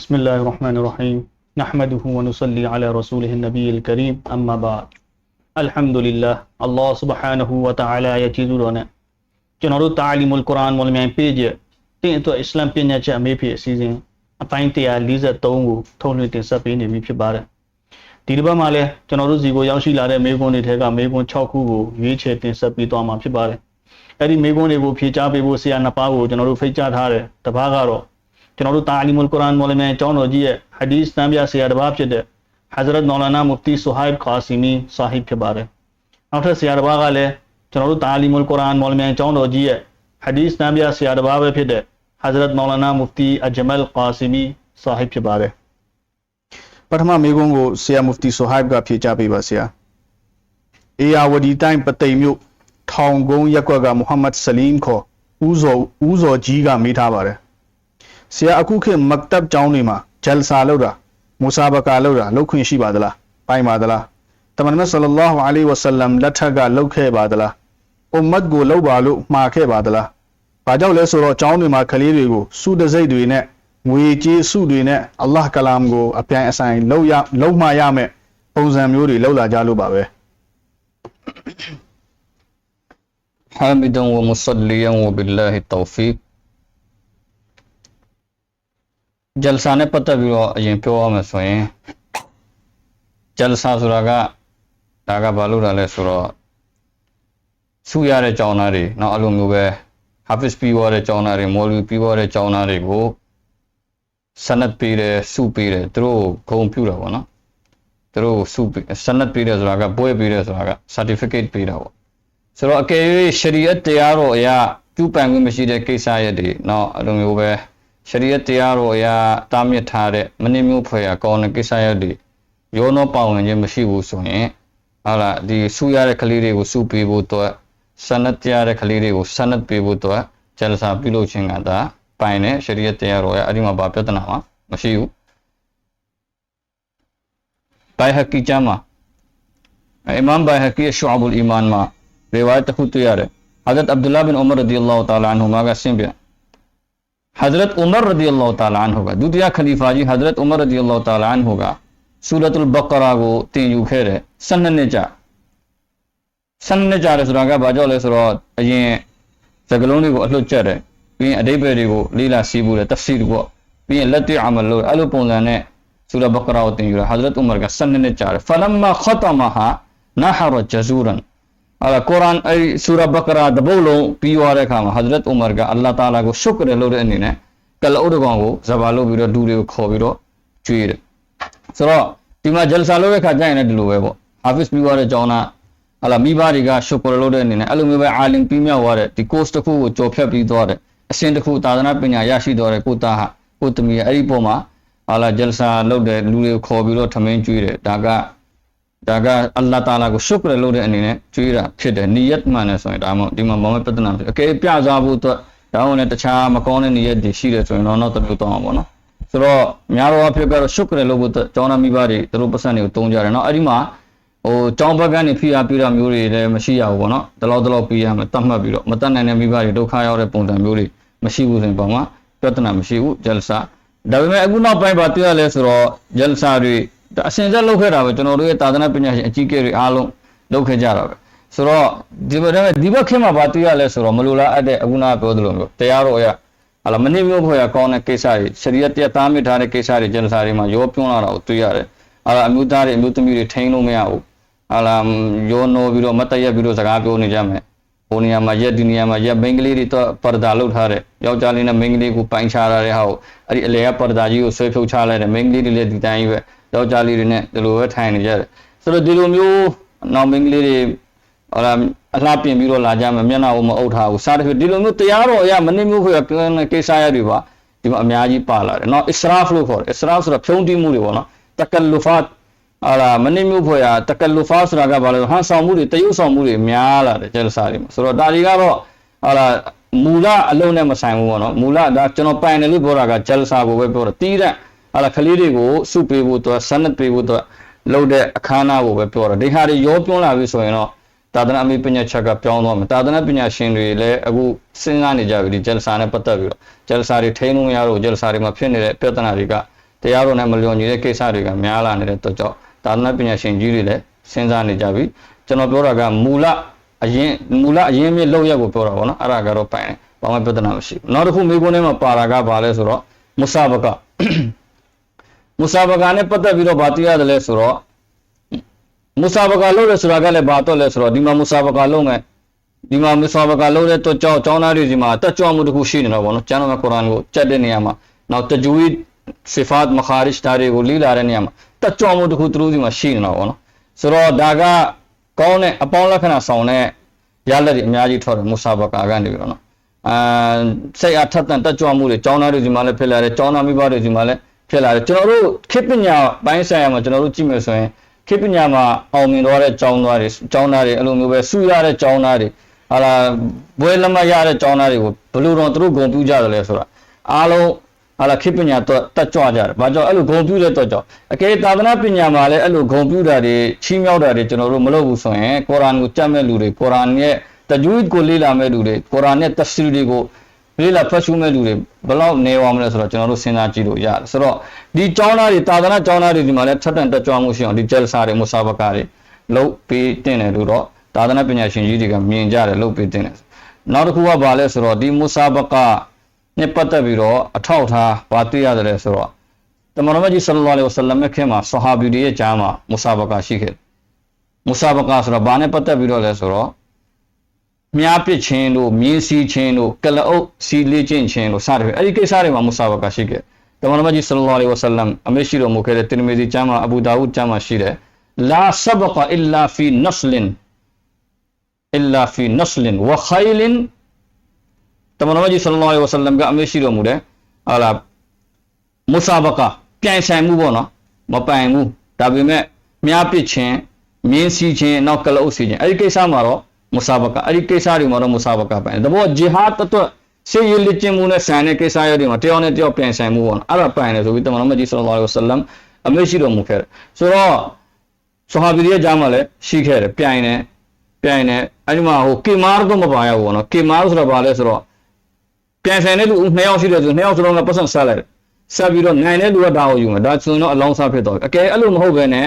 بسم الله الرحمن الرحيم نحمده ونصلي على رسوله النبي الكريم أما بعد الحمد لله الله سبحانه وتعالى ရဲ့ကျေးဇူးတော်နဲ့ကျွန်တော်တို့တာလီမုလ်ကုရ်အာန်မော်လမြိုင်ပေဂျ်တင့်အတွက်အစ္စလမ်ပညာချက်အမေးဖြစ်အစီအစဉ်အပိုင်း143ကိုထုတ်လွှင့်တင်ဆက်ပေးနေပြီဖြစ်ပါတယ်ဒီတစ်ပတ်မှာလည်းကျွန်တော်တို့စီကိုရောက်ရှိလာတဲ့မေးခွန်းတွေထဲကမေးခွန်း6ခုကိုရွေးချယ်တင်ဆက်ပေးသွားမှာဖြစ်ပါတယ်အဲ့ဒီမေးခွန်းတွေကိုဖြေကြားပေးဖို့ဆရာနှစ်ပါးကိုကျွန်တော်တို့ဖိတ်ကြားထားတယ်တစ်ပါးကတော့ ကျွန်တော်တို့တာလီမုလ်ကုရ်အာန်မော်လမြိုင်ကျောင်းတော်ကြီးရဲ့ဟဒီစ်တန်ပြဆရာတစ်ပါးဖြစ်တဲ့ Hazrat Maulana Mufti Suhaib Qasimi ဆာဟစ်ဖြစ်ပါတယ်နောက်ထပ်ဆရာတစ်ပါးကလည်းကျွန်တော်တို့တာလီမုလ်ကုရ်အာန်မော်လမြိုင်ကျောင်းတော်ကြီးရဲ့ဟဒီစ်တန်ပြဆရာတစ်ပါးပဲဖြစ်တဲ့ Hazrat Maulana Mufti Ajmal Qasimi ဆာဟစ်ဖြစ်ပါတယ်ပထမမေးခွန်းကိုဆရာ Mufti Suhaib ကဖြေကြားပေးပါဆရာအေယာဝဒီတိုင်းပသိမ်မြို့ထောင်ကုန်းရက်ကွက်ကမုဟမ္မဒ်ဆလမ်ခေါ်ဦးဇော်ဦးဇော်ကြီးကမေးထားပါတယ် ဆရာအခုခေတ်မက်တပ်ကျောင်းတွေမှာဂျယ်ဆာလုပ်တာမူဆာဘကာလုပ်တာလုပ်ခွင့်ရှိပါသလားပိုင်ပါသလားတမန်တော်ဆလ္လာလာဟူအလိုင်းဝဆလမ်လက်ထက်ကလုပ်ခဲ့ပါသလားအွမ်မတ်ကိုလုပ်ပါလို့မှာခဲ့ပါသလားဘာကြောင့်လဲဆိုတော့ကျောင်းတွေမှာကလေးတွေကိုစုတစိတ်တွေနဲ့ငွေကြေးစုတွေနဲ့အလ္လာဟ်ကလာမ်ကိုအပြိုင်အဆိုင်လုပ်ရလုပ်မှရမယ်ပုံစံမျိုးတွေလုပ်လာကြလို့ပါပဲ حامدا ومصليا وبالله التوفيق ဂျယ်ဆာနဲ့ပတ်သက်ပြီးတော့အရင်ပြောရမယ်ဆိုရင်ဂျယ်ဆာဆိုတာကဒါကဘာလို့လာလဲဆိုတော့ဆူရတဲ့ကြောင်းသားတွေနောက်အဲ့လိုမျိုးပဲ harvest ပြီးွားတဲ့ကြောင်းသားတွေ model ပြီးွားတဲ့ကြောင်းသားတွေကိုဆနတ်ပေးတယ်စုပေးတယ်သူတို့ဂုံပြူတာပေါ့နော်သူတို့စုပေးဆနတ်ပေးတယ်ဆိုတာကပွဲပေးတယ်ဆိုတာက certificate ပေးတာပေါ့ဆိုတော့အကယ်၍ရှရီအတ်တရားတော်အရာကျူးပန်ခွင့်မရှိတဲ့ကိစ္စရက်တွေနောက်အဲ့လိုမျိုးပဲ ရှရီယတ်တရားတော်အရတားမြစ်ထားတဲ့မနစ်မျိုးဖွယ်ရာကောင်းတဲ့ကိစ္စရပ်တွေရောနှောပါဝင်ခြင်းမရှိဘူးဆိုရင်ဟာလာဒီဆူရတဲ့ကလေးတွေကိုဆူပေးဖို့တော့ဆနတ်တရားတဲ့ကလေးတွေကိုဆနတ်ပေးဖို့တော့ဂျလစာပြုလုပ်ခြင်းကဒါပိုင်တဲ့ရှရီယတ်တရားတော်ရဲ့အဲ့ဒီမှာဗာပြဿနာမှာမရှိဘူးဘိုင်ဟကီကျမ်းမှာအီမမ်ဘိုင်ဟကီရှူအဘူလ်အီမန်မှာ riwayat တစ်ခုတွေ့ရတယ် حضرت عبداللہ بن عمر رضی اللہ تعالی عنہما کا سن بیا हजरत उमर रदियल्लाहु ताला अन्हु ကဒုတိယခလီဖာကြီး हजरत उमर रदियल्लाहु ताला अन्हु ကဆူရတ် अल-बकरा ကိုတင်ယူခဲ့တယ်12နှစ်ကြာ12နှစ်ကြာတယ်ဆိုတာကဘာကြောင့်လဲဆိုတော့အရင်စကလုံးတွေကိုအလှတ်ကျက်တယ်ပြီးရင်အတိပ္ပယ်တွေကိုလေးလာစီးဖို့တယ်တဖ်စီရ်ပေါ့ပြီးရင်လက်တွေ့အမလလို့အဲ့လိုပုံစံနဲ့ဆူရတ် बकरा ကိုတင်ယူတာ हजरत उमर က12နှစ်ကြာတယ် फलम्मा ख़तमहा नहर जज़ूरन အဲ့ဒါကုရ်အာန်အဲ့ဆူရာဘကရာတပုတ်လုံးပြီးသွားတဲ့အခါမှာဟဇရတ်ဥမာကအလ္လာဟ်တာလာကိုရှုကရလုပ်တဲ့အနေနဲ့ကလအုတ်တကောင်ကိုဇဘာလုပ်ပြီးတော့ဒူတွေကိုခေါ်ပြီးတော့ကျွေးတယ်ဆိုတော့ဒီမှာဂျလ်ဆာလုပ်တဲ့အခါကျရင်လည်းဒီလိုပဲပေါ့ဟာဖစ်ပြီးသွားတဲ့ကျောင်းသားဟလာမိဘတွေကရှုကရလုပ်တဲ့အနေနဲ့အဲ့လိုမျိုးပဲအာလင်ပြီးမြောက်သွားတဲ့ဒီ course တစ်ခုကိုကြော်ဖြတ်ပြီးသွားတဲ့အဆင့်တစ်ခုသာသနာပညာရရှိသွားတဲ့ကိုသားဟာကိုသမီးရဲ့အဲ့ဒီပုံမှာဟာလာဂျလ်ဆာလုပ်တဲ့လူတွေကိုခေါ်ပြီးတော့ထမင်းကျွေးတယ်ဒါက ဒါကအလ္လာဟ်တာလာကိုရှုကရလုပ်တဲ့အနေနဲ့ကြွေးတာဖြစ်တယ်နီယတ်မှန်တယ်ဆိုရင်ဒါမှဒီမှာမောင်မပဒနာဖြစ်အကယ်ပြစားဖို့အတွက်ဒါမှလည်းတခြားမကောင်းတဲ့နီယတ်တွေရှိတယ်ဆိုရင်တော့တော့တမျိုးတောင်းအောင်ပေါ့နော်ဆိုတော့များတော့အဖြစ်ကတော့ရှုကရလုပ်ဖို့အတွက်ကျောင်းသားမိဘတွေသူတို့ပတ်စံတွေကိုတုံးကြတယ်နော်အဲ့ဒီမှာဟိုကျောင်းဘက်ကနေဖိအားပေးတာမျိုးတွေလည်းမရှိရဘူးပေါ့နော်တလောက်တလောက်ပေးရမယ်တတ်မှတ်ပြီးတော့မတတ်နိုင်တဲ့မိဘတွေဒုက္ခရောက်တဲ့ပုံစံမျိုးတွေမရှိဘူးဆိုရင်ပေါ့မှာပြဿနာမရှိဘူးဂျလ်ဆာဒါပေမဲ့အခုနောက်ပိုင်းပါတွေ့ရလဲဆိုတော့ဂျလ်ဆာတွေ ဒါအစဉ်ဆက်လုပ်ခဲ့တာပဲကျွန်တော်တို့ရဲ့သာသနာပညာရှင်အကြီးအကဲတွေအားလုံးလုပ်ခဲ့ကြတာပဲဆိုတော့ဒီဘက်ဒီဘက်ခင်မှာဘာတွေ့ရလဲဆိုတော့မလိုလားအပ်တဲ့အခုနကပြောသလိုမျိုးတရားတော်ရဟာလာမနစ်မျိုးဖွဲ့ရကောင်းတဲ့ကိစ္စတွေရှရီယတ်တရားသားမြစ်ထားတဲ့ကိစ္စတွေကျန်စာတွေမှာရောပြွန်းလာတာကိုတွေ့ရတယ်ဟာလာအမျိုးသားတွေအမျိုးသမီးတွေထိန်းလို့မရဘူးဟာလာရောနိုးပြီးတော့မတရက်ပြီးတော့စကားပြောနေကြမယ်ဟိုနေရာမှာရက်ဒီနေရာမှာရက်မိန်းကလေးတွေတော့ပရဒါလုပ်ထားတယ်ယောက်ျားလေးနဲ့မိန်းကလေးကိုပိုင်ချထားတဲ့ဟာကိုအဲ့ဒီအလေကပရဒါကြီးကိုဆွဲဖြုတ်ချလိုက်တယ်မိန်းကလေးတွေလည်းဒီတိုင်းကြီးပဲ ယောက်ျားလေးတွေနဲ့ဒီလိုပဲထိုင်နေကြတယ်ဆိုတော့ဒီလိုမျိုးနောင်မင်းကလေးတွေဟောလာအလှပြင်ပြီးတော့လာကြမယ်မျက်နှာကိုမအုပ်ထားဘူးစသဖြင့်ဒီလိုမျိုးတရားတော်အရာမနစ်မျိုးခွေကကိစ္စရတွေပါဒီမှာအများကြီးပါလာတယ်နော်အစ္စရာဖ်လို့ခေါ်တယ်အစ္စရာဖ်ဆိုတာဖြုံးတိမှုတွေပေါ့နော်တကလူဖတ်ဟာလာမနစ်မျိုးခွေကတကလူဖတ်ဆိုတာကဘာလဲဟန်ဆောင်မှုတွေတယုတ်ဆောင်မှုတွေများလာတယ်ကျန်စာတွေမှာဆိုတော့ဒါတွေကတော့ဟာလာမူလအလုံးနဲ့မဆိုင်ဘူးပေါ့နော်မူလဒါကျွန်တော်ပိုင်တယ်လို့ပြောတာကဂျယ်ဆာကိုပဲပြောတာတီးတဲ့ ဟာလာကလေးတွေကိုစုပေးဖို့တော့ဆနတ်ပေးဖို့တော့လုပ်တဲ့အခမ်းအနားကိုပဲပြောတာဒီဟာတွေရောပြောလာပြီဆိုရင်တော့သာသနာအမိပညာချက်ကပြောင်းသွားမယ်သာသနာပညာရှင်တွေလည်းအခုစဉ်းစားနေကြပြီဒီဂျယ်ဆာနဲ့ပတ်သက်ပြီးတော့ဂျယ်ဆာတွေထိန်းလို့မရတော့ဂျယ်ဆာတွေမှာဖြစ်နေတဲ့ပြဿနာတွေကတရားတော်နဲ့မလျော်ညီတဲ့ကိစ္စတွေကများလာနေတဲ့တော့ကြောင့်သာသနာပညာရှင်ကြီးတွေလည်းစဉ်းစားနေကြပြီကျွန်တော်ပြောတာကမူလအရင်မူလအရင်မြစ်လောက်ရက်ကိုပြောတာပေါ့နော်အဲ့ဒါကတော့ပိုင်တယ်ဘာမှပြဿနာမရှိဘူးနောက်တစ်ခုမိကုန်းထဲမှာပါတာကဘာလဲဆိုတော့မုဆာဘက မုဆာဘကနဲ့ပတ်သက်ပြီးတော့ဗာသိရတယ်လဲဆိုတော့မုဆာဘကလုပ်လဲဆိုတာကလည်းဘာတော့လဲဆိုတော့ဒီမှာမုဆာဘကလုပ်မယ်ဒီမှာမုဆာဘကလုပ်တဲ့တော့ကြောင်းကျောင်းသားတွေဒီမှာတက်ကြွမှုတစ်ခုရှိနေတော့ဗောနော်ကျမ်းတော်ကကုရ်အာန်ကိုကြက်တဲ့နေရာမှာနောက်တဂျူဝီဆီဖတ်မခါရစ်တာတွေကိုလေ့လာတဲ့နေရာမှာတက်ကြွမှုတစ်ခုသူတို့ဒီမှာရှိနေတော့ဗောနော်ဆိုတော့ဒါကကောင်းတဲ့အပေါင်းလက္ခဏာဆောင်တဲ့ရလက်တွေအများကြီးထောက်တယ်မုဆာဘကာကနေပြီးတော့နော်အာစိတ်အားထက်သန်တက်ကြွမှုတွေကျောင်းသားတွေဒီမှာလည်းဖြစ်လာတယ်ကျောင်းသားမိဘတွေဒီမှာလည်း ဖြစ်လာတယ်ကျွန်တော်တို့ခေတ်ပညာပိုင်းဆိုင်ရာမှာကျွန်တော်တို့ကြည့်မယ်ဆိုရင်ခေတ်ပညာမှာအောင်မြင်တော့တဲ့ကျောင်းသားတွေကျောင်းသားတွေအဲ့လိုမျိုးပဲစုရတဲ့ကျောင်းသားတွေဟာလာဘွဲလက်မရတဲ့ကျောင်းသားတွေကိုဘယ်လိုတော့သူတို့ဂုဏ်ပြုကြတယ်လဲဆိုတာအားလုံးဟာလာခေတ်ပညာတော့တက်ကြွကြတယ်။ဘာကြောင့်အဲ့လိုဂုဏ်ပြုတဲ့တော့ကြောင့်အကယ်သာသနာပညာမှာလည်းအဲ့လိုဂုဏ်ပြုတာတွေချီးမြှောက်တာတွေကျွန်တော်တို့မလုပ်ဘူးဆိုရင်ကုရ်အာန်ကိုကြက်မဲ့လူတွေကုရ်အာန်ရဲ့တဂျူဝီဒ်ကိုလေ့လာမဲ့လူတွေကုရ်အာန်ရဲ့တဖ်ဆီရ်တွေကို လေ့လာဖတ်ရှုမဲ့လူတွေဘယ်လောက်နေအောင်မလဲဆိုတော့ကျွန်တော်တို့စဉ်းစားကြည့်လို့ရတယ်။ဆိုတော့ဒီကျောင်းသားတွေသာသနာကျောင်းသားတွေဒီမှာလည်းထက်တန်တက်ကြွမှုရှိအောင်ဒီဂျယ်ဆာတွေမူဆာဘကာတွေလုပ်ပေးတင်တယ်လို့တော့သာသနာပညာရှင်ကြီးတွေကမြင်ကြတယ်လုပ်ပေးတင်တယ်။နောက်တစ်ခုကဘာလဲဆိုတော့ဒီမူဆာဘကာနဲ့ပတ်သက်ပြီးတော့အထောက်ထားဘာတွေ့ရတယ်လဲဆိုတော့တမန်တော်ကြီးဆလ္လာလဟ်အလัยဟိဝဆလမ်ရဲ့ခင်မှာဆဟာဘီတွေရဲ့ကြားမှာမူဆာဘကာရှိခဲ့တယ်။မူဆာဘကာဆိုတော့ဘာနဲ့ပတ်သက်ပြီးတော့လဲဆိုတော့ မြားပစ်ခြင်းတို့မြင်းစီးခြင်းတို့ကလအုပ်စီလေးခြင်းခြင်းတို့စသဖြင့်အဲ့ဒီကိစ္စတွေမှာမူဆာဘကာရှိခဲ့တယ်။တမန်တော်ကြီးဆလ္လာလဟ်အလัยဟိဝဆလမ်အမေရှိတော်မူခဲ့တဲ့တင်မီစီကျမ်းမှာအဘူဒါဝုဒ်ကျမ်းမှာရှိတယ်။လာဆဘကာအီလာဖီနစလင်အီလာဖီနစလင်ဝခိုင်လင်တမန်တော်ကြီးဆလ္လာလဟ်အလัยဟိဝဆလမ်ကအမေရှိတော်မူတယ်ဟာလာမူဆာဘကာပြိုင်ဆိုင်မှုပေါ့နော်မပိုင်ဘူးဒါပေမဲ့မြားပစ်ခြင်းမြင်းစီးခြင်းနောက်ကလအုပ်စီးခြင်းအဲ့ဒီကိစ္စမှာတော့ မူဆာဘကာအဲ့ဒီကိစ္စတွေမှာတော့မူဆာဘကာပိုင်တယ်တဘောဂျီဟာတ်အတွက်စေရလစ်ကျင်မှုနဲ့ဆန်တဲ့ကိစ္စရပ်တွေမှာတယောက်နဲ့တယောက်ပြန်ဆိုင်မှုပေါ့နော်အဲ့ဒါပိုင်တယ်ဆိုပြီးတမန်တော်ကြီးဆလ္လာလဟ်အလัยဟိဝဆလမ်အမေရှိတော်မူခဲ့တယ်ဆိုတော့ဆဟာဘီတွေရဲ့ကြားမှာလည်းရှိခဲ့တယ်ပြိုင်တယ်ပြိုင်တယ်အဲ့ဒီမှာဟိုကီမာတော့မပါရဘူးပေါ့နော်ကီမာဆိုတော့ဘာလဲဆိုတော့ပြန်ဆိုင်တဲ့လူနှစ်ယောက်ရှိတယ်ဆိုနှစ်ယောက်စလုံးကပတ်စံဆက်လိုက်တယ်ဆက်ပြီးတော့နိုင်တဲ့လူကဒါကိုယူမယ်ဒါဆိုရင်တော့အလောင်းစားဖြစ်တော့အကယ်အဲ့လိုမဟုတ်ဘဲနဲ့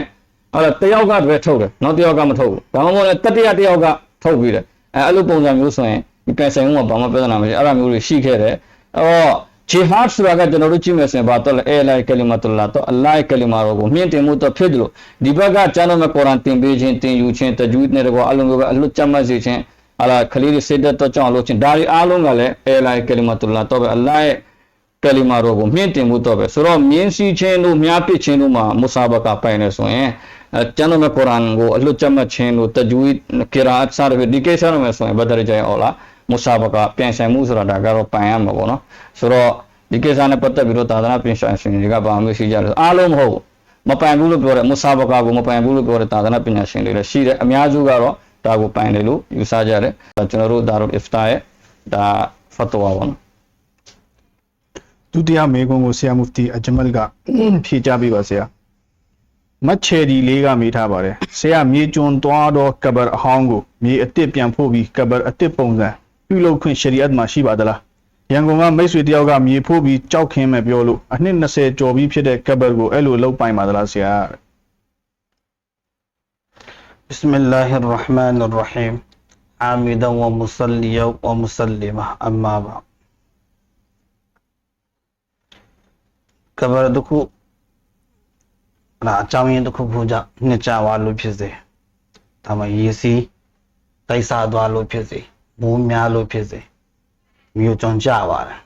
အဲ့တော့တယောက်ကပဲထုတ်တယ်နောက်တယောက်ကမထုတ်ဘူးဒါမှမဟုတ်လည်းတတိယတယောက်က ထုတ်ပြီးတယ်အဲအဲ့လိုပုံစံမျိုးဆိုရင်ဒီပြန်ဆိုင်မှုကဘာမှပြဿနာမရှိအဲ့ဒါမျိုးတွေရှိခဲ့တယ်အဲ့တော့ဂျီဟာဒ်ဆိုတာကကျွန်တော်တို့ကြည့်မယ်ဆိုရင်ဘာတော့လဲအဲလိုက်ကလီမာတူလာတော့အလိုက်ကလီမာတော်ကိုမြင့်တင်မှုတော့ဖြစ်တယ်လို့ဒီဘက်ကကျမ်းတော်မှာကုရ်အာန်သင်ပေးခြင်းသင်ယူခြင်းတဂျူးနဲ့တကွာအလုံးကိုပဲအလွတ်ကျမ်းမှတ်စေခြင်းအလားခလီတွေစိတ်သက်တော့ကြောင်းလို့ချင်းဒါတွေအားလုံးကလည်းအဲလိုက်ကလီမာတူလာတော့ပဲအလိုက်ကလီမာတော်ကိုမြင့်တင်မှုတော့ပဲဆိုတော့မြင်းစီခြင်းတို့မြားပစ်ခြင်းတို့မှာမုဆာဘကပိုင်နေဆိုရင်အဲ ကျမ်းတော်မှာကုရ်အာန်ကိုအလွတ်ကျမ်းမှတ်ခြင်းတို့တဂျူးကီရာအတ်ဆာတွေဒီကိစ္စတွေမှာဆိုရင်ဘဒရဂျိုင်အော်လာမုဆာဘကပြန်ဆိုင်မှုဆိုတာဒါကတော့ပိုင်ရမှာပေါ့နော်ဆိုတော့ဒီကိစ္စနဲ့ပတ်သက်ပြီးတော့သာသနာပြင်ဆိုင်ရှင်တွေကဘာမှမရှိကြလို့အားလုံးမဟုတ်မပိုင်ဘူးလို့ပြောတယ်မုဆာဘကာကိုမပိုင်ဘူးလို့ပြောတဲ့သာသနာပညာရှင်တွေလည်းရှိတယ်အများစုကတော့ဒါကိုပိုင်တယ်လို့ယူဆကြတယ်ဒါကျွန်တော်တို့ဒါတော့ ifta ရဲ့ဒါဖတ်တော်ပါနော်ဒုတိယမေကွန်းကိုဆရာမူဖတီအဂျမလ်ကဖြေကြားပေးပါဆရာ မတ်ချယ်ဒီလေးကမေးထားပါတယ်ဆရာမြေကျွန်းသွားတော့ကဘာအဟောင်းကိုမြေအစ်စ်ပြန်ဖို့ပြီးကဘာအစ်စ်ပုံစံပြုလုပ်ခွင့်ရှရီအတ်မှာရှိပါသလားရန်ကုန်ကမိတ်ဆွေတယောက်ကမြေဖို့ပြီးကြောက်ခင်းမဲ့ပြောလို့အနှစ်20ကျော်ပြီးဖြစ်တဲ့ကဘာကိုအဲ့လိုလောက်ပိုင်ပါသလားဆရာ بسم الله الرحمن الرحيم حامدا ومصليا ومسلما أما بعد ကဘာတစ်ခု လာအကြောင်းရင်းတစ်ခုခုကြောင့်နှစ်ကြွားလို့ဖြစ်စေဒါမှရေစီးတိုက်စားသွားလို့ဖြစ်စေမိုးများလို့ဖြစ်စေမြို့ကျွန်းကြပါတယ်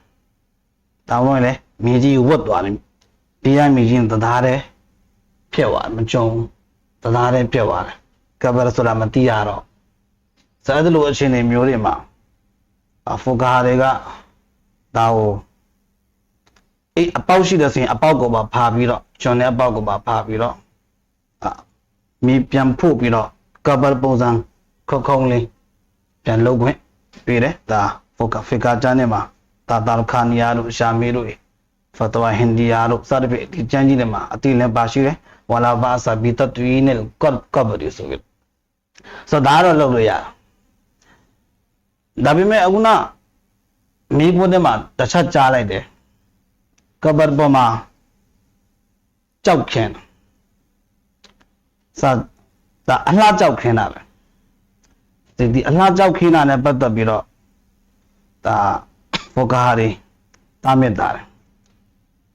ဒါမှမဟုတ်လေမြေကြီးဝတ်သွားတယ်ဒီရမြေကြီးသသားတဲ့ဖြစ်သွားမကြုံသသားတဲ့ဖြစ်သွားတယ်ကဘာဆိုတာမသိရတော့စသလိုအခြေအနေမျိုးတွေမှာအဖိုကာတွေကဒါကို အေးအပေါက်ရှိတဲ့ဆိုရင်အပေါက်ကိုပါဖာပြီးတော့ကျွန်တဲ့အပေါက်ကိုပါဖာပြီးတော့အာမြေပြန်ဖို့ပြီးတော့ကဘာပုံစံခုတ်ခုံးလေးပြန်လုပ်ခွင့်တွေ့တယ်ဒါဖိုကာဖီကာချန်နဲ့မှာတာတာခါနီယာတို့ရှာမီတို့ဖတ်တော်ဟင်ဒီယာတို့စသဖြင့်ဒီကျမ်းကြီးတွေမှာအတိလည်းပါရှိတယ်ဝလာဘာဆာဘီတတူီနဲ့ကော့ကော့ဘဒီဆိုပြီးဆိုတော့ဒါတော့လုပ်လို့ရတယ်ဒါပေမဲ့အခုနမိဖို့တဲ့မှာတစ်ချက်ကြားလိုက်တယ် ကဘာပေါ်မှာကြောက်ခင်စာဒါအလှကြောက်ခင်တာပဲဒီဒီအလှကြောက်ခင်တာနဲ့ပတ်သက်ပြီးတော့ဒါဘောကားတွေတားမြစ်တာတယ်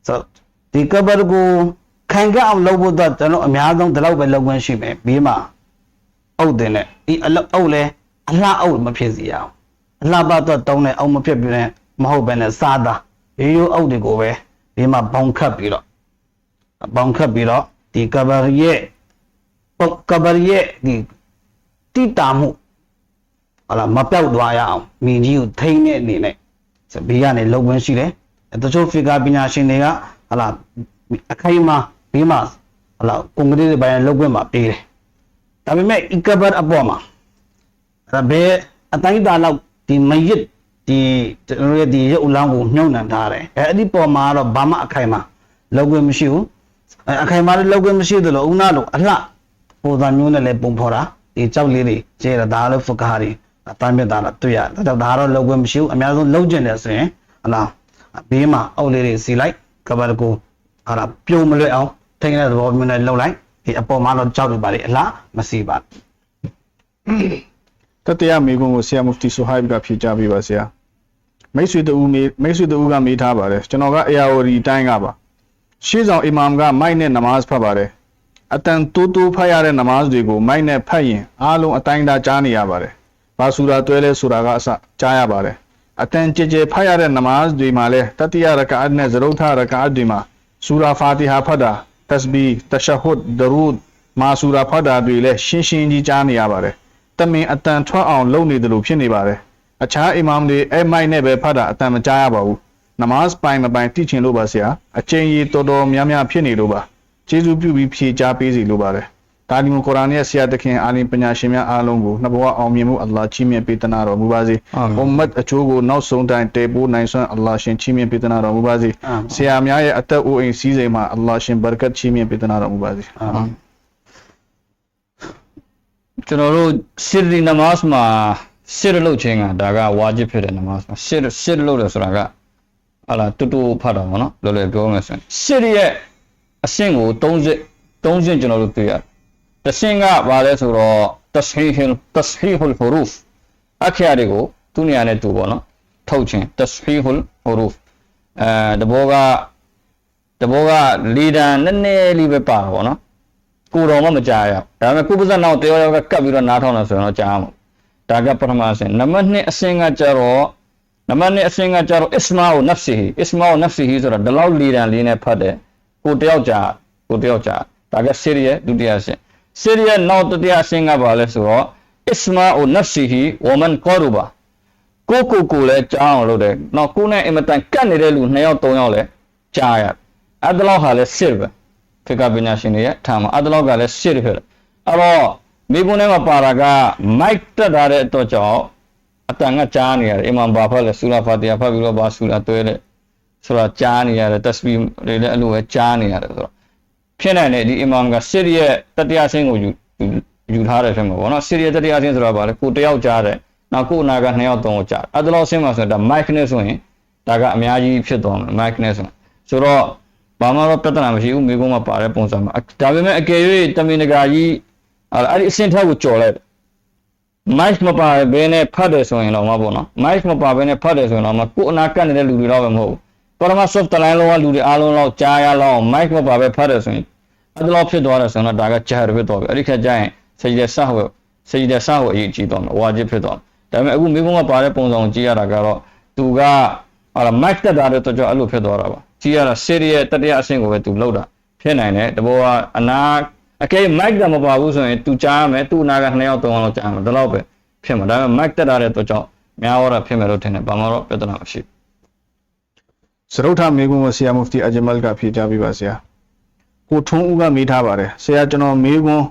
ဆိုတော့ဒီကဘရကိုခံကြအောင်လုပ်ဖို့တော့ကျွန်တော်အများဆုံးဒီလောက်ပဲလုပ်ခွင့်ရှိမယ်ဘေးမှာအုပ်တင်နဲ့ဒီအလုပ်အုပ်လဲအလှအုပ်မဖြစ်စီရအောင်အလှပတ်တော့တုံးတဲ့အုပ်မဖြစ်ပြနဲ့မဟုတ်ပဲနဲ့စားတာရိုးရိုးအုပ်တွေကိုပဲ ဘေးမှာဘောင်ခတ်ပြီးတော့ဘောင်ခတ်ပြီးတော့ဒီကဘရရဲ့ပုတ်ကဘရရဲ့ဒီတိတာမှုဟလာမပြောက်သွားရအောင်မိကြီးကိုထိန်းတဲ့အနေနဲ့ဆိုဘေးကနေလုံခွင့်ရှိတယ်အဲတချို့ဖီဂါပညာရှင်တွေကဟလာအခိုင်အမာဘေးမှာဟလာကွန်ကရစ်တွေပိုင်းလုံခွင့်မှာပေးတယ်ဒါပေမဲ့အီကဘတ်အပေါ်မှာအဲဘယ်အတိုင်းအတာလောက်ဒီမယစ် ဒီကျွန်တော်ရဲ့ဒီရုပ်အလောင်းကိုညှို့နှံထားတယ်အဲအဲ့ဒီပေါ်မှာတော့ဘာမှအခိုင်အမာလုံခွင့်မရှိဘူးအဲအခိုင်အမာလည်းလုံခွင့်မရှိသလိုဦးနာလို့အလှပုံစံမျိုးနဲ့လည်းပုံဖော်တာဒီကြောက်လေးတွေကျဲတာဒါလည်းဖုကားတွေအတိုင်းမြတ်တာတော့တွေ့ရတယ်ဒါကြောင့်ဒါကတော့လုံခွင့်မရှိဘူးအများဆုံးလုံကျင်တယ်ဆိုရင်ဟလားဘေးမှာအုပ်လေးတွေစီလိုက်ကဘာကိုဟာလားပြုံးမလွတ်အောင်ထိန်းတဲ့သဘောမျိုးနဲ့လှုပ်လိုက်ဒီအပေါ်မှာတော့ကြောက်တွေပါလေအလားမစီပါဘူးတတရားမေကွန်းကိုဆရာမူဖတီဆိုဟိုက်ဘ်ကဖြေကြားပေးပါဆရာ မိတ်ဆွေတူမေမိတ်ဆွေတူကမေးထားပါတယ်ကျွန်တော်ကအယာဝရီတိုင်းကပါရှေးဆောင်အီမာမ်ကမိုက်နဲ့နမတ်ဖတ်ပါတယ်အတန်တိုးတိုးဖတ်ရတဲ့နမတ်တွေကိုမိုက်နဲ့ဖတ်ရင်အားလုံးအတိုင်းအတာကြားနေရပါတယ်ဘာဆူရာတွဲလဲဆိုတာကအစကြားရပါတယ်အတန်ကြည်ကြည်ဖတ်ရတဲ့နမတ်တွေမှာလဲတတိယရကာအတ်နဲ့ဇရုတ်ထရကာအတ်တွေမှာဆူရာဖာတီဟာဖတ်တာတစဘီတရှဟွတ်ဒရူဒ်မာဆူရာဖတ်တာတွေလဲရှင်းရှင်းကြီးကြားနေရပါတယ်တမင်အတန်ထွက်အောင်လုပ်နေတယ်လို့ဖြစ်နေပါတယ်။ အခြားအီမာမ်တွေအဲ့မိုက်နဲ့ပဲဖတ်တာအတန်မကြားရပါဘူး။နမတ်ပိုင်မပိုင်တိချင်လို့ပါဆရာ။အချိန်ကြီးတော်တော်များများဖြစ်နေလို့ပါ။ကျေးဇူးပြုပြီးဖြေကြားပေးစီလို့ပါတယ်။ဒါဒီမိုကုရ်အာန်ရဲ့ဆရာတခင်အာလင်ပညာရှင်များအားလုံးကိုနှစ်ဘဝအောင်မြင်မှုအလ္လာဟ်ချီးမြှင့်ပေးသနာတော်မူပါစေအာမင်။အွမ်မတ်အချိုးကိုနောက်ဆုံးတိုင်တည်ပိုးနိုင်စွမ်းအလ္လာဟ်ရှင်ချီးမြှင့်ပေးသနာတော်မူပါစေအာမင်။ဆရာများရဲ့အသက်အိုးအိမ်စည်းစိမ်မှာအလ္လာဟ်ရှင်ဘာရကတ်ချီးမြှင့်ပေးသနာတော်မူပါစေ။အာမင်ကျွန်တော်တို့ရှစ်ရီနမတ်မှာ ရှစ်လုပ်ခြင်းကဒါကဝါဂျစ်ဖြစ်တဲ့နမတ်မှာရှစ်ရှစ်လုပ်တယ်ဆိုတာကဟာလာတူတူဖတ်တာပေါ့နော်လောလောပြောမယ်ဆိုရင်ရှစ်ရဲ့အဆင့်ကို30 30ကျွန်တော်တို့တွေ့ရတယ်တစ်ဆင့်ကဘာလဲဆိုတော့ tashihul tashihul huruf အခရာတွေကိုသူ့နေရာနဲ့တူပေါ့နော်ထုတ်ခြင်း tashihul huruf အဲတဘောကတဘောကလီဒန်နည်းနည်းလေးပဲပါတာပေါ့နော်ကိုယ်တော်မှမကြားရဘူးဒါပေမဲ့ကိုယ်ပါဇက်နောက်တယောက်ယောက်ကကပ်ပြီးတော့နားထောင်လို့ဆိုရင်တော့ကြားမှာ ဒါကပထမအဆင့်နံပါတ်2အဆင့်ကကြတော့နံပါတ်2အဆင့်ကကြတော့ isma'u nafsihi isma'u nafsihi ဆိုတာဒီလောက်လီဒန်လေးနဲ့ဖတ်တယ်ကိုယ်တယောက်ကြားကိုယ်တယောက်ကြားဒါက series ဒုတိယအဆင့် series နောက်တတိယအဆင့်ကဘာလဲဆိုတော့ isma'u nafsihi wa man qaruba ကိုကိုကိုလည်းကြားအောင်လုပ်တယ်နောက်ကိုနဲ့အင်မတန်ကတ်နေတဲ့လူ2ယောက်3ယောက်လည်းကြားရတယ်အဲ့ဒါလောက်ဟာလဲစစ်ပဲဖေကပညာရှင်တွေရဲ့ထားမှာအဲ့ဒါလောက်ကလည်းရှစ်ဖြစ်တယ်အဲ့တော့ မိဘနဲ့မှာပါတာကမိုက်တက်ထားတဲ့အတွက်ကြောင့်အတန်ကကြားနေရတယ်အီမန်ဘာဖတ်လဲဆူလာဖာတီယာဖတ်ပြီးတော့ဘာဆူလာတွဲတဲ့ဆိုတာကြားနေရတယ်တက်စပီတွေလည်းအဲ့လိုပဲကြားနေရတယ်ဆိုတော့ဖြစ်နိုင်တယ်ဒီအီမန်ကရှစ်ရဲ့တတိယဆင်းကိုယူယူယူထားတယ်ဖြစ်မှာပေါ့နော်ရှစ်ရဲ့တတိယဆင်းဆိုတာဘာလဲကိုတယောက်ကြားတယ်နောက်ကိုအနာကနှစ်ယောက်သုံးယောက်ကြားအဲ့ဒါလောက်ဆင်းမှာဆိုရင်ဒါမိုက်နဲ့ဆိုရင်ဒါကအများကြီးဖြစ်သွားမယ်မိုက်နဲ့ဆိုရင်ဆိုတော့ဘာမှတော့ပြဿနာမရှိဘူးမိကုန်းမှာပါတဲ့ပုံစံမှာအဒါပေမဲ့အကယ်၍တမင်တကာကြီး အဲ့ဒါအဲ့ဒီအဆင့်ထက်ကိုကြော်လိုက်တယ် mic မပါဘဲနဲ့ဖတ်တယ်ဆိုရင်တော့မပေါ့နော် mic မပါဘဲနဲ့ဖတ်တယ်ဆိုရင်တော့မကိုယ်အနာကတ်နေတဲ့လူတွေတော့ပဲမဟုတ်ဘူးပရမ soft line လောကလူတွေအားလုံးတော့ကြားရလောက် mic မပါဘဲဖတ်တယ်ဆိုရင်အဲ့ဒါတော့ဖြစ်သွားတယ်ဆိုတော့ဒါကဂျာရဖြစ်သွားပြီအဲ့ဒီခက်ကျရင်စေဂျီဆာဝစေဂျီဆာဝအရေးကြီးသွားမယ်ဝါဂျစ်ဖြစ်သွားတယ်ဒါပေမဲ့အခုမိကုန်းမှာပါတဲ့ပုံစံကိုကြည့်ရတာကတော့သူကဟာလာ mic တက်တာတဲ့တော့ကြောင့်အဲ့လိုဖြစ်သွားတာပါကြည့်ရတာ series တတိယအဆင့်ကိုပဲသူလောက်တာဖြစ်နိုင်တယ်တဘောကအနာ အကယ် mic တက်မပါဘူးဆိုရင်သူကြားရမယ်သူ့အနာက2ယောက်3ယောက်လောက်ကြားမယ်ဒါတော့ပဲဖြစ်မှာဒါပေမဲ့ mic တက်တာတဲ့တော့ကြောင့်များတော့ဖြစ်မယ်လို့ထင်တယ်ဘာမှတော့ပြဿနာမရှိဘူးစရုပ်ထမေကွန်းကိုဆရာမူဖတီအဂျမလ်ကဖြေကြားပေးပါဆရာကိုထွန်းဦးကမေးထားပါတယ်ဆရာကျွန်တော်မေကွန်း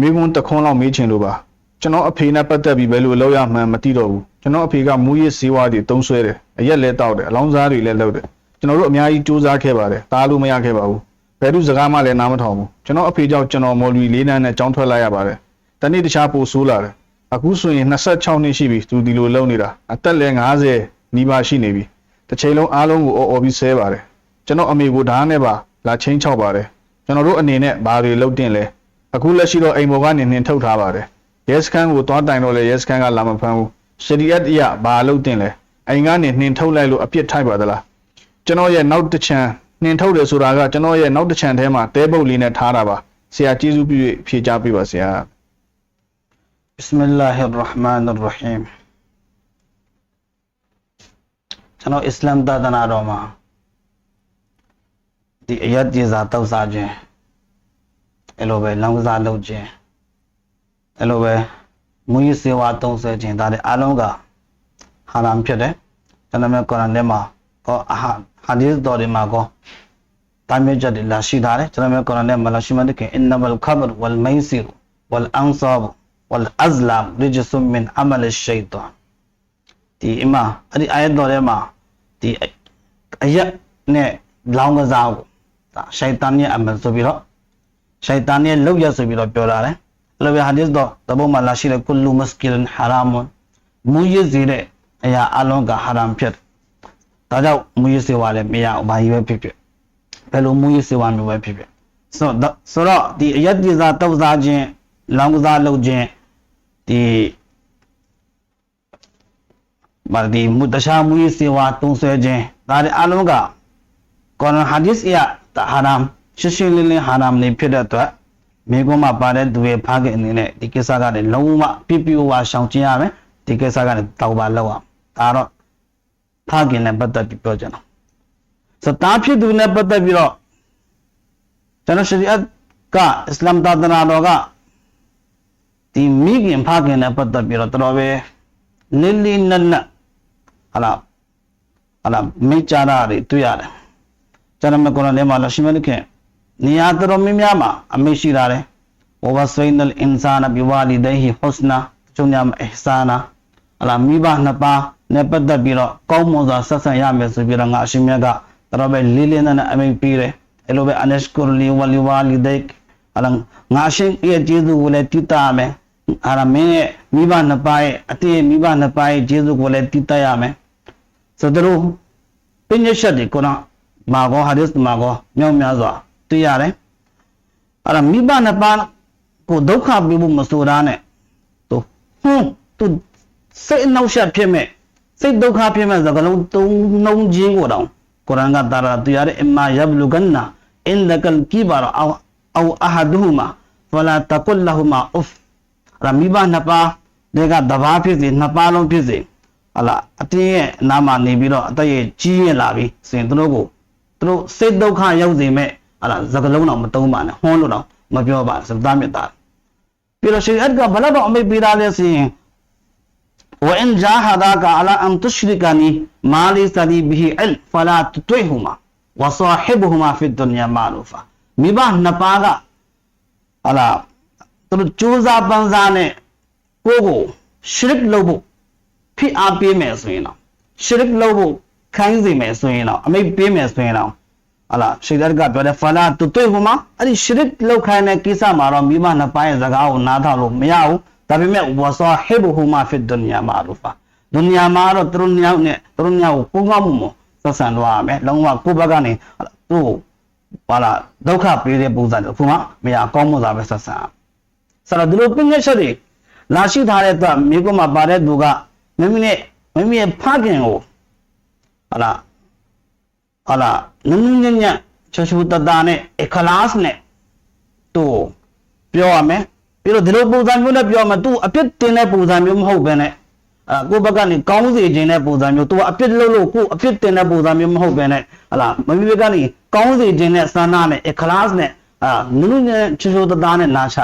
မေကွန်းတစ်ခွန်းလောက်မေးချင်လို့ပါကျွန်တော်အဖေနဲ့ပတ်သက်ပြီးဘယ်လိုလုပ်ရမှန်းမသိတော့ဘူးကျွန်တော်အဖေကမူရစ်စေဝါးတွေတုံးဆွဲတယ်အရက်လဲတောက်တယ်အလောင်းစားတွေလည်းလုပ်တယ်ကျွန်တော်တို့အများကြီးစူးစမ်းခဲ့ပါတယ်တားလို့မရခဲ့ပါဘူး ဘယ်သူစကားမှလည်းနားမထောင်ဘူးကျွန်တော်အဖေကြောင့်ကျွန်တော်မော်လီလေးနန်းနဲ့ကြောင်းထွက်လိုက်ရပါတယ်တနေ့တခြားပိုဆိုးလာတယ်အခုဆိုရင်26နှစ်ရှိပြီသူဒီလိုလုပ်နေတာအသက်လည်း90နီးပါးရှိနေပြီတစ်ချိန်လုံးအားလုံးကိုအော်အော်ပြီးဆဲပါတယ်ကျွန်တော်အမေကိုဓာတ်နဲ့ပါလာချင်းချောက်ပါတယ်ကျွန်တော်တို့အနေနဲ့ဘာတွေလုပ်တင်လဲအခုလက်ရှိတော့အိမ်ပေါ်ကနေနှင်ထုတ်ထားပါတယ်ရဲစခန်းကိုသွားတိုင်တော့လဲရဲစခန်းကလာမဖမ်းဘူးရှရီအတ်အရဘာလုပ်တင်လဲအိမ်ကနေနှင်ထုတ်လိုက်လို့အပြစ်ထိုက်ပါသလားကျွန်တော်ရဲ့နောက်တစ်ချံ နှင်ထုတ်တယ်ဆိုတာကကျွန်တော်ရဲ့နောက်တစ်ချံထဲမှာတဲပုတ်လေးနဲ့ထားတာပါဆရာကျေးဇူးပြု၍ဖြေချပေးပါဆရာ بسم الله الرحمن الرحيم ကျွန်တော်အစ္စလာမ်သာသနာတော်မှာဒီအယတ်ကျေစာတောက်စားခြင်းအဲ့လိုပဲလောင်းကစားလုပ်ခြင်းအဲ့လိုပဲမူရစေဝါသုံးဆွဲခြင်းဒါတွေအလုံးကဟာရမ်ဖြစ်တယ်ကျွန်တော်မျိုးကုရ်အာန်ထဲမှာကောအဟာ ဟာဒီသ်တော်တွေမှာကောတာမြစ်ချက်တွေလာရှိထားတယ်ကျွန်တော်မျိုးကုရ်အာန်ထဲမှာလာရှိမှတခင်အင်နမလ်ခဘ်ဝလ်မိုင်ဆီရ်ဝလ်အန်ဆာဘ်ဝလ်အဇလမ်ရဂျဆုမင်အမလ်ရှိတန်ဒီအမအဲ့ဒီအာယတ်တော်ထဲမှာဒီအယတ်နဲ့လောင်းကစားကိုဒါရှိုက်တန်ရဲ့အမလ်ဆိုပြီးတော့ရှိုက်တန်ရဲ့လောက်ရဆိုပြီးတော့ပြောလာတယ်အဲ့လိုပဲဟာဒီသ်တော်တပုတ်မှာလာရှိတဲ့ကုလူမစကီလန်ဟာရာမွန်မူရစ်စေတဲ့အရာအလုံးကဟာရမ်ဖြစ်တယ် ဒါကြောင့်မူရစ်စေဝါလည်းမရဘူးဘာကြီးပဲဖြစ်ဖြစ်ဘယ်လိုမူရစ်စေဝါမျိုးပဲဖြစ်ဖြစ်ဆိုတော့ဆိုတော့ဒီအယတ်ပြည်စားတောက်စားခြင်းလောင်းကစားလုပ်ခြင်းဒီမာဒီမုတရှာမူရစ်စေဝါတုံးဆွဲခြင်းဒါတွေအလုံးကကောရ်အာန်ဟာဒီသ်အရဟာရမ်ရှင်းရှင်းလင်းလင်းဟာရမ်နေဖြစ်တဲ့အတွက်မိကုံးမှာပါတဲ့သူရဲ့ဖားကအနေနဲ့ဒီကိစ္စကလည်းလုံးဝပြပြဝါရှောင်ကျဉ်ရမယ်ဒီကိစ္စကလည်းတောက်ပါလောက်အောင်ဒါတော့ ဖားကနဲ့ပတ်သက်ပြီးပြောကြတယ်စတားဖြစ်သူနဲ့ပတ်သက်ပြီးတော့ကျွန်တော်ရှရီအတ်ကအစ္စလာမ်သာသနာတော်ကဒီမိခင်ဖားကနဲ့ပတ်သက်ပြီးတော့တော်တော်ပဲလင်းလင်းနက်နက်ဟာလားဟာလားမိကြတာတွေတွေ့ရတယ်ကျွန်တော်မကုရ်အာန်ထဲမှာလရှိမလခင်နေရာတော်တော်များများမှာအမိရှိတာတယ်ဝဝဆွိနလ်အင်ဆာနဘီဝါလီဒိဟီဟွစနာကျုံညာမအဟ်ဆာနာအလားမိဘနှစ်ပါး နဲ့ပတ်သက်ပြီးတော့ကောင်းမွန်စွာဆက်ဆံရမယ်ဆိုပြီးတော့ငါအရှင်မြတ်ကတော်ပဲလေးလေးနက်နက်အမိပေးတယ်အဲ့လိုပဲအနရှ်ကူလီဝလီဝါလီဒိတ်အလားငါအရှင်ရဲ့ကျေးဇူးကိုလည်းတည်တာမယ်အာရမင်းရဲ့မိဘနှစ်ပါးရဲ့အတေးမိဘနှစ်ပါးရဲ့ကျေးဇူးကိုလည်းတည်တတ်ရမယ်ဆိုတော့ပညာရှက်ဒီကုရ်အာန်မာကောဟာဒီသ်မာကောမြောက်များစွာတွေ့ရတယ်အဲ့ဒါမိဘနှစ်ပါးကိုဒုက္ခပေးဖို့မဆိုတာနဲ့သူဟွန်းသူစိတ်အနှောက်အယှက်ဖြစ်မဲ့ စိတ်ဒုက္ခဖြစ်မဲ့သကလုံးသုံးနှုံးခြင်းကိုတောင်ကုရ်အာန်ကတာရာတွေ့ရတယ်အမာယဘလူဂန်နာအင်ဒကလ်ကီဘာအောအောအဟဒူမာဖလာတကုလ်လဟူမာအဖ်ရမိဘနှစ်ပါးတွေကတဘာဖြစ်စေနှစ်ပါးလုံးဖြစ်စေဟလာအတင်းရဲ့အနားမှာနေပြီးတော့အသက်ရဲ့ကြီးရင်လာပြီးဆိုရင်သူတို့ကိုသူတို့စိတ်ဒုက္ခရောက်စေမဲ့ဟလာစကလုံးတော့မတုံးပါနဲ့ဟွန်းလို့တော့မပြောပါနဲ့စသားမြတ်တာပြီးတော့ရှရီအတ်ကဘလာတော့အမိတ်ပေးတာလဲဆိုရင် وإن جاهداك على أن تشركني ما ليس لي به علم فلا تطعهما وصاحبهما في الدنيا معروفا မိဘနှစ်ပါးကဟလာသူတို့ကြိုးစားပန်းစားနဲ့ကိုယ့်ကိုရှရစ်လုပ်ဖို့ဖိအားပေးမယ်ဆိုရင်တော့ရှရစ်လုပ်ဖို့ခိုင်းစေမယ်ဆိုရင်တော့အမိတ်ပေးမယ်ဆိုရင်တော့ဟလာရှိဒတ်ကပြောတယ်ဖလာတူတွေ့ဟိုမှာအဲ့ဒီရှရစ်လုပ်ခိုင်းတဲ့ကိစ္စမှာတော့မိဘနှစ်ပါးရဲ့စကားကိုနားထောင်လို့မရဘူး ဒါပေမဲ့ဝါဆာဟီဘူဟူမာဖီဒုနီယာမာရူဖာဒုနီယာမှာတော့သူတို့ညောင်းနဲ့သူတို့ညောင်းကိုကိုးကောင်းမှုမဆက်ဆံတော့ရမယ်လုံးဝကိုယ့်ဘက်ကနေသူ့ကိုဘာလာဒုက္ခပေးတဲ့ပုံစံတစ်ခုမှမရကောင်းမှုသာပဲဆက်ဆံဆိုတော့ဒီလိုပညာချက်တွေလာရှိထားတဲ့အတွက်မိကုမှာပါတဲ့သူကမိမိနဲ့မိမိရဲ့ဖခင်ကိုဟာလားဟာလားနုံနုံညံ့ညံ့ချောချူတတနဲ့အခလာစ်နဲ့သူ့ပြောရမယ် ပြီးတော့ဒီလိုပုံစံမျိုးနဲ့ပြောမှ तू အပြစ်တင်တဲ့ပုံစံမျိုးမဟုတ်ဘဲနဲ့အဲကိုယ့်ဘက်ကနေကောင်းစေခြင်းတဲ့ပုံစံမျိုး तू အပြစ်လုပ်လို့ကိုယ်အပြစ်တင်တဲ့ပုံစံမျိုးမဟုတ်ဘဲနဲ့ဟလာမမီဘက်ကနေကောင်းစေခြင်းတဲ့စန္ဒနဲ့ class နဲ့အာနုနုနဲ့ချွချိုတသားနဲ့နာချ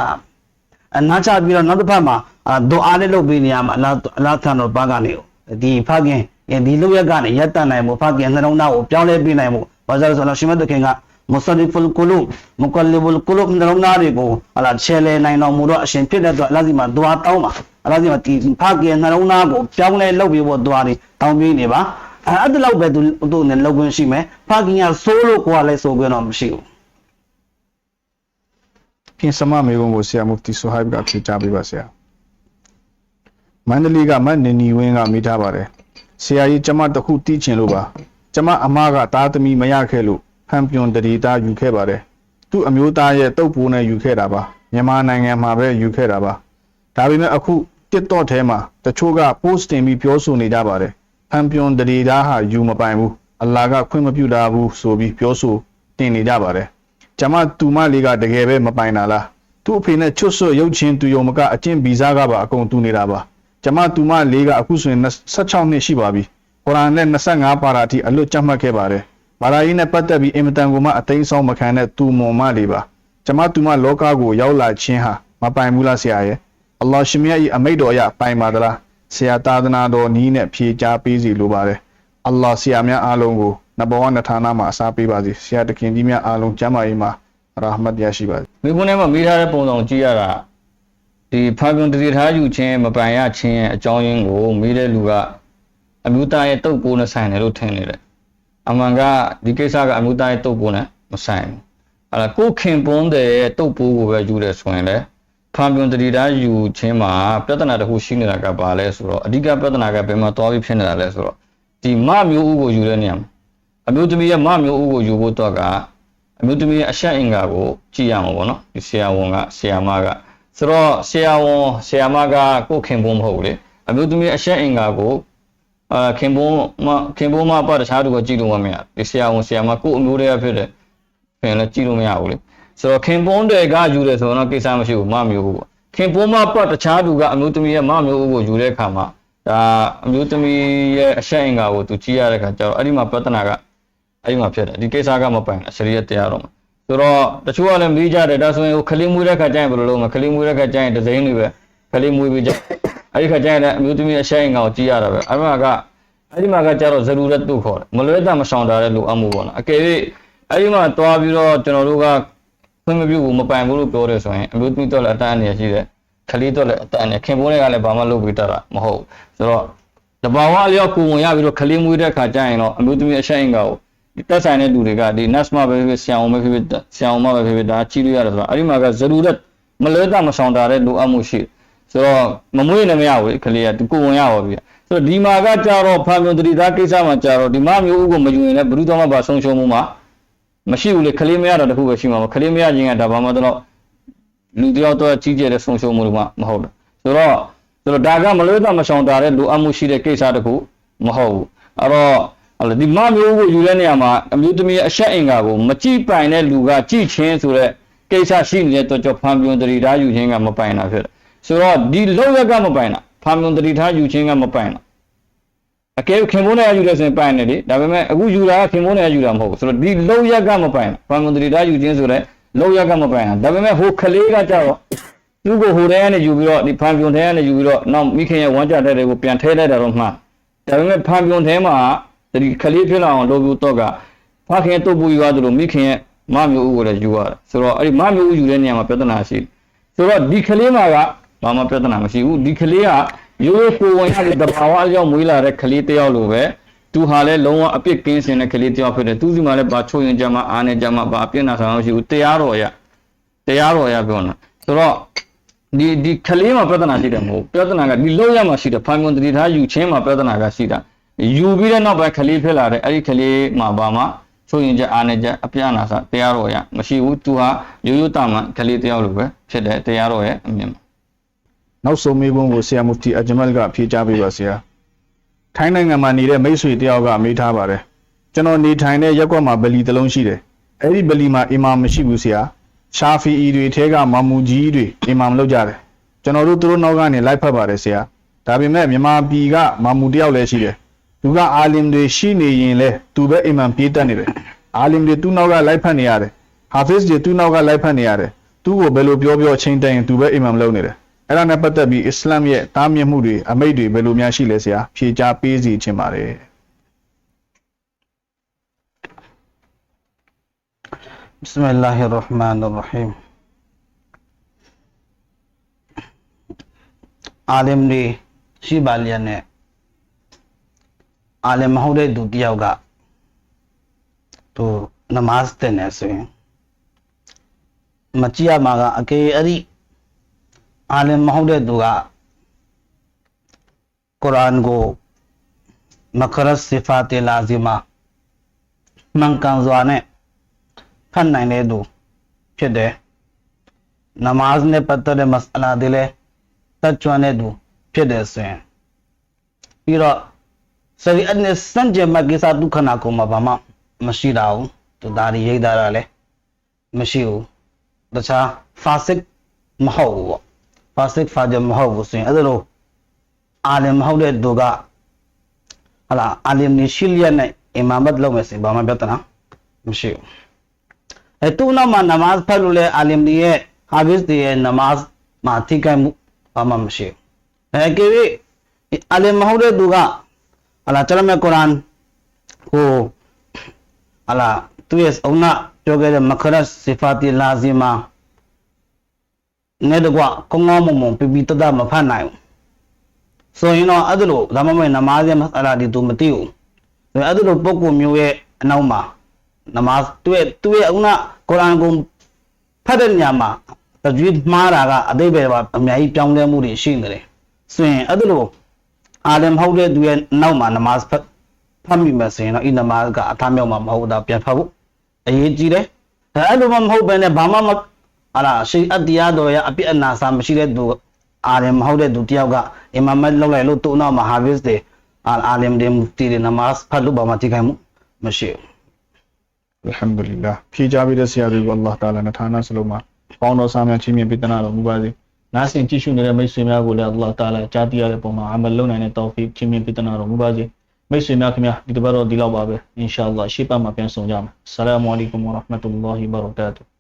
အနာချပြီးတော့နောက်တစ်ဖက်မှာအာဒွါအားလေးလုပ်ပေးနေရမှာအလားအလားထံတော်ဘာကနေဒီဖခင်ဒီလောက်ရက်ကနေရက်တန်နိုင်မှုဖခင်နှလုံးသားကိုပြောင်းလဲပေးနိုင်မှုဘာသာဆိုတော့ရှင်မတ်ခင်က musarriful qulub muqallibul qulub နှလုံးသားတွေကိုဟာလာချဲလဲနိုင်တော်မူတော့အရှင်ဖြစ်တဲ့အတွက်အလားစီမှာဒွါတောင်းပါအလားစီမှာဒီဖခင်နှလုံးသားကိုပြောင်းလဲလုပ်ပြီးဖို့ဒွါတွေတောင်းပေးနေပါအဲအဲ့ဒါလောက်ပဲသူသူ့နဲ့လုပ်ခွင့်ရှိမယ်ဖခင်ကစိုးလို့ကိုယ်ကလည်းစိုးခွင့်တော့မရှိဘူးပြင်စမမေကုံကိုဆရာမုဖတီဆိုဟိုက်ဘ်ကဖြေချပေးပါဆရာမန္တလေးကမတ်နေနီဝင်းကမိထားပါတယ်ဆရာကြီးကျမတခုတီးချင်လို့ပါကျမအမကသားသမီးမရခဲ့လို့ ဖန်ပြွန်တရီသားယူခဲ့ပါတယ်သူ့အမျိုးသားရဲ့တုပ်ပိုးနဲ့ယူခဲ့တာပါမြန်မာနိုင်ငံမှာပဲယူခဲ့တာပါဒါပေမဲ့အခု TikTok ထဲမှာတချို့က post တင်ပြီးပြောဆိုနေကြပါတယ်ဖန်ပြွန်တရီသားဟာယူမပိုင်ဘူးအလ္လာဟ်ကခွင့်မပြုတာဘူးဆိုပြီးပြောဆိုတင်နေကြပါတယ်ကျမတူမလေးကတကယ်ပဲမပိုင်တာလားသူ့အဖေနဲ့ချွတ်ဆွတ်ရုပ်ချင်းတူယုံမကအကျင့်ဗီဇကပါအကုန်တူနေတာပါကျမတူမလေးကအခုဆိုရင်16နှစ်ရှိပါပြီကုရ်အာန်နဲ့25ပါရာအထိအလွတ်ကျမှတ်ခဲ့ပါတယ် ဘာသာရေးနဲ့ပတ်သက်ပြီးအင်မတန်ကိုမှအသိမ်းဆောင်မခံတဲ့သူမွန်မလေးပါကျမတူမလောကကိုရောက်လာခြင်းဟာမပိုင်ဘူးလားဆရာရဲ့အလ္လာဟ်ရှင်မြတ်၏အမိတ်တော်အရပိုင်ပါသလားဆရာသာသနာတော်နီးနဲ့ဖြေကြားပေးစီလိုပါတယ်အလ္လာဟ်ဆရာများအားလုံးကိုနဘောဝနဌာနမှာအစားပေးပါစေဆရာတခင်ကြီးများအားလုံးကျမ်းမာရေးမှာရာဟမတ်ရရှိပါစေမိခွန်းထဲမှာမိထားတဲ့ပုံစံကိုကြည့်ရတာဒီဖာပြွန်တတိထားယူခြင်းမပိုင်ရခြင်းရဲ့အကြောင်းရင်းကိုမိတဲ့လူကအမျိုးသားရဲ့တုတ်ပိုးနဲ့ဆိုင်တယ်လို့ထင်နေတယ် အမှန်ကဒီကိစ္စကအမျိုးသားရဲ့တုတ်ပိုးနဲ့မဆိုင်ဘူးအဲ့ဒါကိုခင်ပွန်းတဲ့တုတ်ပိုးကိုပဲယူတယ်ဆိုရင်လေဖာပြွန်တတိထားယူခြင်းမှာပြဿနာတစ်ခုရှိနေတာကဘာလဲဆိုတော့အဓိကပြဿနာကဘယ်မှာသွားပြီးဖြစ်နေတာလဲဆိုတော့ဒီမမျိုးဥကိုယူတဲ့နေရာမှာအမျိုးသမီးရဲ့မမျိုးဥကိုယူဖို့တော့ကအမျိုးသမီးရဲ့အရှက်အင်္ဂါကိုကြည့်ရမှာပေါ့နော်ဒီဆရာဝန်ကဆရာမကဆိုတော့ဆရာဝန်ဆရာမကကိုယ်ခင်ပွန်းမဟုတ်ဘူးလေအမျိုးသမီးအရှက်အင်္ဂါကို အာခင်ပွန်းမခင်ပွန်းမပါတခြားသူကကြည့်လို့မရဒီဆရာဝန်ဆရာမကိုယ်အမျိုးတည်းဖြစ်တယ်ခင်လည်းကြည့်လို့မရဘူးလေဆိုတော့ခင်ပွန်းတွေကယူတယ်ဆိုတော့ကိစ္စမရှိဘူးမမျိုးဘူးပေါ့ခင်ပွန်းမပါတခြားသူကအမျိုးသမီးရဲ့မမျိုးကိုယူတဲ့အခါမှာဒါအမျိုးသမီးရဲ့အရှက်အင်္ဂါကိုသူကြည့်ရတဲ့အခါကျတော့အဲ့ဒီမှာပြဿနာကအဲ့ဒီမှာဖြစ်တယ်ဒီကိစ္စကမပိုင်အရှရိယတရားတော့မှာဆိုတော့တချို့ကလည်းမေးကြတယ်ဒါဆိုရင်ဟိုခလေးမွေးတဲ့ခါကျရင်ဘယ်လိုလုပ်မလဲခလေးမွေးတဲ့ခါကျရင်ဒီဇိင်းတွေပဲခလေးမွေးပြီးကြ အဲ့ဒီခါကျရင်လည်းအမျိုးသမီးအရှိန်ကောင်ကြည့်ရတာပဲအဲ့မှာကအဲ့ဒီမှာကကျတော့ဇရူရက်တုခေါ်တယ်မလွဲတာမဆောင်တာတဲ့လူအမှုပေါ့နော်အကယ်၍အဲ့ဒီမှာတွားပြီးတော့ကျွန်တော်တို့ကခွင့်မပြုဘူးမပိုင်ဘူးလို့ပြောတယ်ဆိုရင်အမျိုးသမီးတော့လည်းအတန်းအနေရှိတယ်ခလေးတော့လည်းအတန်းအနေခင်ပွန်းတွေကလည်းဘာမှလုပ်ပြီးတတ်တာမဟုတ်ဆိုတော့တဘာဝအလျောက်ကိုဝင်ရပြီးတော့ခလေးမွေးတဲ့ခါကျရင်တော့အမျိုးသမီးအရှိန်ကောင်ကိုဒီတက်ဆိုင်တဲ့လူတွေကဒီ NASMA ပဲဖြစ်ဖြစ်ဆရာအောင်ပဲဖြစ်ဖြစ်ဆရာအောင်မပဲဖြစ်ဖြစ်ဒါကြည့်လို့ရတယ်ဆိုတော့အဲ့ဒီမှာကဇရူရက်မလွဲတာမဆောင်တာတဲ့လိုအပ်မှုရှိ ဆိုတော့မမွေးလည်းမရဘူးလေခလေးကဒီကိုဝင်ရပါပြီဆိုတော့ဒီမှာကကြတော့ဖာမြုံတတိသားကိစ္စမှာကြတော့ဒီမမျိုးဥကိုမယူရင်လည်းဘယ်သူတော့မှပါဆုံးရှုံးမှုမှာမရှိဘူးလေခလေးမရတော့တခုပဲရှိမှာမခလေးမရခြင်းကဒါဘာမှတော့လူတယောက်တော့ကြီးကျယ်တဲ့ဆုံးရှုံးမှုလို့မှမဟုတ်ဘူးဆိုတော့ဆိုတော့ဒါကမလွဲတာမဆောင်တာတဲ့လိုအပ်မှုရှိတဲ့ကိစ္စတခုမဟုတ်ဘူးအဲ့တော့အဲ့လိုဒီမမျိုးကိုယူတဲ့နေရာမှာအမျိုးသမီးအဆက်အင်္ဂါကိုမကြည့်ပိုင်တဲ့လူကကြည့်ချင်းဆိုတဲ့ကိစ္စရှိနေတဲ့တော့ကြောင့်ဖန်ပြွန်တရီထားယူခြင်းကမပိုင်တာဖြစ်တယ် ဆိုတော့ဒီလောက်ရက်ကမပိုင်တာဖန်ပြွန်တရီထားယူခြင်းကမပိုင်တာအကယ်ခင်မိုးနဲ့ယူတယ်ဆိုရင်ပိုင်တယ်လေဒါပေမဲ့အခုယူတာကခင်မိုးနဲ့ယူတာမဟုတ်ဘူးဆိုတော့ဒီလောက်ရက်ကမပိုင်တာဖန်ပြွန်တရီထားယူခြင်းဆိုတဲ့လောက်ရက်ကမပိုင်တာဒါပေမဲ့ဟိုခလေးကကြတော့သူ့ကိုဟိုထဲကနေယူပြီးတော့ဒီဖန်ပြွန်ထဲကနေယူပြီးတော့နောက်မိခင်ရဲ့ဝမ်းကြတဲ့တွေကိုပြန်ထဲလိုက်တာတော့မှန်ဒါပေမဲ့ဖန်ပြွန်ထဲမှာဒီခလေးဖြစ်လာအောင်လုပ်ပြီးတော့ကဖခင်တုတ်ပူယူရတယ်လို့မိခင်ရဲ့မမျိုးဦးကိုလည်းယူရတယ်ဆိုတော့အဲ့ဒီမမျိုးဦးယူတဲ့နေရာမှာပြဿနာရှိဆိုတော့ဒီခလေးမှာက ဘာမှပြဿနာမရှိဘူးဒီခလေးကရိုးရိုးကိုယ်ဝင်ရတဲ့တဘာဝအကြောင်းမွေးလာတဲ့ခလေးတယောက်လိုပဲသူဟာလည်းလုံးဝအပြစ်ကင်းစင်တဲ့ခလေးတယောက်ဖြစ်တယ်သူစီမှာလည်းဘာချိုးရင်ကြမှာအားနေကြမှာဘာအပြစ်နာဆောင်မရှိဘူးတရားတော်ရတရားတော်ရပြောနေတာဆိုတော့ဒီဒီခလေးမှာပြဿနာရှိတယ်မဟုတ်ပြဿနာကဒီလောက်ရမှာရှိတယ်ဖန်ကွန်တတိထားယူချင်းမှာပြဿနာကရှိတာယူပြီးတဲ့နောက်ပိုင်းခလေးဖြစ်လာတယ်အဲ့ဒီခလေးမှာဘာမှချိုးရင်ကြအားနေကြအပြစ်နာစာတရားတော်ရမရှိဘူးသူဟာရိုးရိုးတာမှခလေးတယောက်လိုပဲဖြစ်တယ်တရားတော်ရဲ့အမြင်မှာ နောက်ဆုံးမေးခွန်းကိုဆရာမူဖတီအဂျမလ်ကဖြေကြားပေးပါဆရာထိုင်းနိုင်ငံမှာနေတဲ့မိတ်ဆွေတယောက်ကမေးထားပါတယ်ကျွန်တော်နေထိုင်တဲ့ရက်ကွက်မှာဗလီတစ်လုံးရှိတယ်အဲ့ဒီဗလီမှာအီမာမရှိဘူးဆရာရှာဖီအီတွေထဲကမမူကြီးတွေအီမာမလုပ်ကြတယ်ကျွန်တော်တို့သူတို့နောက်ကနေလိုက်ဖက်ပါတယ်ဆရာဒါပေမဲ့မြန်မာပြည်ကမမူတယောက်လည်းရှိတယ်သူကအာလင်တွေရှိနေရင်လဲသူပဲအီမန်ပြေးတတ်နေတယ်အာလင်တွေသူ့နောက်ကလိုက်ဖက်နေရတယ်ဟာဖစ်တွေသူ့နောက်ကလိုက်ဖက်နေရတယ်သူ့ကိုဘယ်လိုပြောပြောချင်းတိုင်သူပဲအီမန်လုပ်နေတယ် အဲ့ဒါနဲ့ပတ်သက်ပြီးအစ္စလာမ်ရဲ့တားမြစ်မှုတွေအမိတ်တွေဘယ်လိုများရှိလဲဆရာဖြေကြားပေးစီခြင်းပါတယ်ဘစ္စမလာဟ်ရဟ်မန်ရဟီမ်အာလမ်တွေရှိပါလျက်နဲ့အာလမ်မဟုတ်တဲ့သူတယောက်ကသူနမတ်တဲ့နေဆိုရင်မကြည့်ရမှာကအကေအဲ့ဒီ အာလင်မဟုတ်တဲ့သူကကုရ်အာန်ကိုမကရတ်စီဖာတီလာဇီမာမှန်ကန်စွာနဲ့ဖတ်နိုင်တဲ့သူဖြစ်တယ်နမတ်နဲ့ပတ်သက်တဲ့မစအလာတွေလည်းတတ်ကျွမ်းတဲ့သူဖြစ်တယ်ဆိုရင်ပြီးတော့စရိအတ်နဲ့စံကြမကိစ္စဒုက္ခနာကိုမှဘာမှမရှိတာဘူးသူဒါရီရိတ်တာလည်းမရှိဘူးတခြားဖာစစ်မဟုတ်ဘူးပေါ့ ဖာစစ်ဖာဂျမဟုတ်ဘူးဆိုရင်အဲ့ဒါလိုအာလင်မဟုတ်တဲ့သူကဟလာအာလင်နီရှိလျက်နဲ့အီမာမတ်လုပ်မယ်ဆိုရင်ဘာမှပြဿနာမရှိဘူးအဲသူ့နောက်မှာနမတ်ဖတ်လို့လဲအာလင်နီရဲ့ဟာဘစ်တွေရဲ့နမတ်မှာထိခိုက်မှုဘာမှမရှိဘူးအဲကေဝိအာလင်မဟုတ်တဲ့သူကဟလာကျွန်တော်မြတ်ကုရ်အာန်ဟိုဟလာသူရဲ့အုံနာပြောခဲ့တဲ့မခရတ်စီဖာတီလာဇီမာ နဲ့တကွကောင်းကောင်းမွန်မွန်ပြပြတတ်တတ်မဖတ်နိုင်ဘူးဆိုရင်တော့အဲ့ဒါလို့ဒါမှမဟုတ်နမားရဲ့မဆလာဒီသူမသိဘူးဆိုရင်အဲ့ဒါလို့ပုဂ္ဂိုလ်မျိုးရဲ့အနောက်မှာနမားသူ့ရဲ့သူ့ရဲ့အုံနာကုရ်အာန်ကိုဖတ်တဲ့ညမှာတကြွေးမှားတာကအသေးပဲပါအများကြီးပြောင်းလဲမှုတွေရှိနေတယ်ဆိုရင်အဲ့ဒါလို့အာလမ်ဟုတ်တဲ့သူရဲ့နောက်မှာနမားဖတ်ဖတ်မိမယ်ဆိုရင်တော့ဤနမားကအထားမြောက်မှာမဟုတ်တာပြန်ဖတ်ဖို့အရေးကြီးတယ်အဲအဲ့လိုမှမဟုတ်ဘဲနဲ့ဘာမှမ ဟာလာရှိအတ္တရားတော်ရအပြစ်အနာစာမရှိတဲ့သူအာလမ်မဟုတ်တဲ့သူတယောက်ကအီမာမတ်လောက်လိုက်လို့သူ့နောက်မှာဟာဘစ်တွေအာအာလမ်တွေမူတီတွေနမားဖတ်လို့ဘာမှထိခိုက်မှုမရှိဘူးအလ်ဟမ်ဒူလ illah ဖြေကြပေးတဲ့ဆရာတွေကိုအလ္လာဟ်တာလာနဲ့ဌာနစလုံးမှာပေါင်းတော်ဆာများချင်းမြတ်ပေးတနာတော်မူပါစေ။နားဆင်ကြည့်ရှုနေတဲ့မိတ်ဆွေများကိုလည်းအလ္လာဟ်တာလာကြားသိရတဲ့ပုံမှာအမလလုပ်နိုင်တဲ့တောဖီချင်းမြတ်ပေးတနာတော်မူပါစေ။မိတ်ဆွေများခင်ဗျာဒီတစ်ပတ်တော့ဒီလောက်ပါပဲ။အင်ရှာအလ္လာဟ်ရှေ့ပတ်မှာပြန်ဆောင်ကြမယ်။ဆလာမူအ